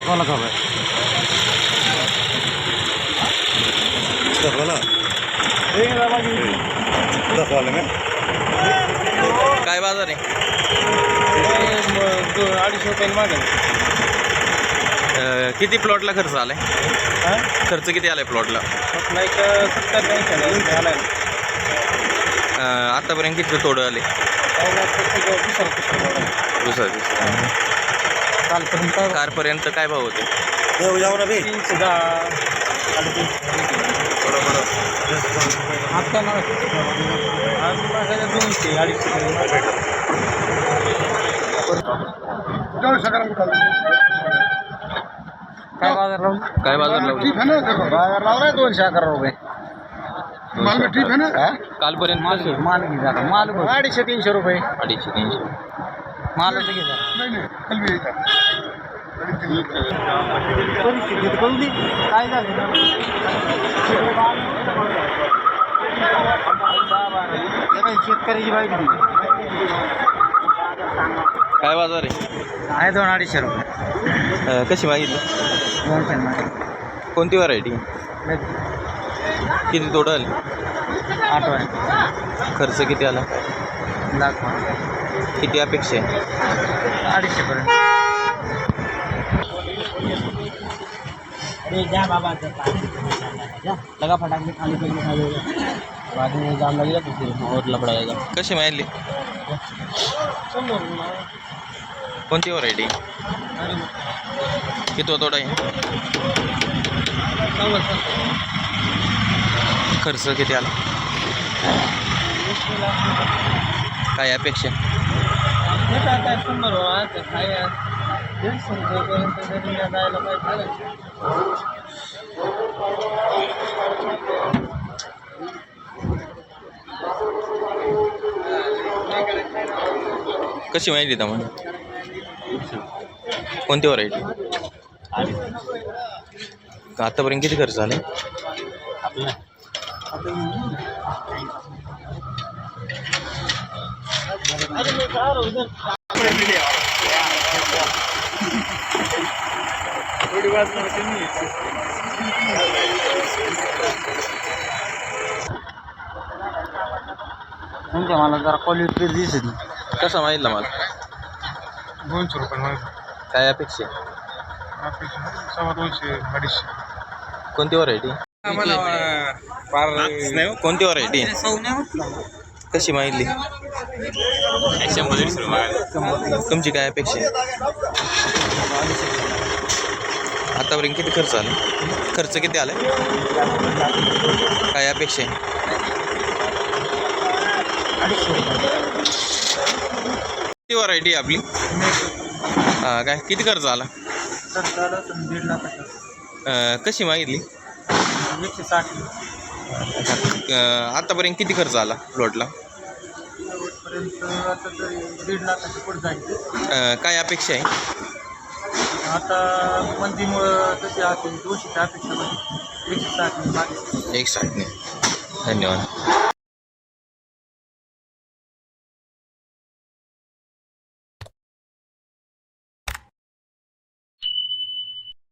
बोला का बोला काय बाजार आहे? अडीचशे रुपयाला मागे किती प्लॉटला खर्च आलाय? खर्च किती आलाय प्लॉटला? नाही सत्तर आलाय आतापर्यंत किती थोडं आले? दुसरा दिवस कालपर्यंत कारपर्यंत काय भाव होते? देऊ जाऊ ना बे. तीनशे दहा बरोबर. आता ना आज मागायला दोनशे अडीचशे काय बाजार लावून काय बाजार लावले बाजार लावलाय दोनशे अकरा रुपये. कालपर्यंत कसे माल घे जरा माल बघ. अडीचशे तीनशे रुपये. अडीचशे तीनशे. माल घे जरा. कळू दे. काय झालं? शेतकऱ्याची बाईक काय बाजार आहे? आहे दोन अडीचशे रुपये. अं, कशी मागितली? दोनशे मध्ये कोणती व्हरायटी किती तोडं आली आठवण. खर्च किती आला? लाख. किती अपेक्षा आहे? अडीचशे पर्यंत. जा बाबा लगा फटाके खाली पहिले बाद में जाम लगेगा तो फिर और लपड़ाएगा कशी माहिती कोणती व्हरायटी किती तोडा आहे खर्च किती आला? काय अपेक्षा? कशी माहिती तुम्हाला कोणती व्हरायटी आतापर्यंत किती खर्च म्हणजे मला जरा क्वालिटी दिसत कसा माहितला मला? दोनशे रुपये काय अपेक्षा सव्वा दोनशे अडीचशे. कोणती व्हरायटी कोणती व्हरायटी कशी माहितली शंभर दीडशे रुपये तुमची काय अपेक्षा आहे? आतापर्यंत किती खर्च आला? खर्च किती आला काय अपेक्षा आहे? किती व्हरायटी आपली? हां काय? किती खर्च आला? कशी मागितली? एकशे साठ आतापर्यंत किती खर्च आला प्लॉटला? आता तरी दीड लाखाच्या पुढे जाईल अं, काय अपेक्षा आहे? आता मंदीमुळं तशी असेल दोनशेच्या अपेक्षा होती एकशे साठ मागे. एक साठने धन्यवाद.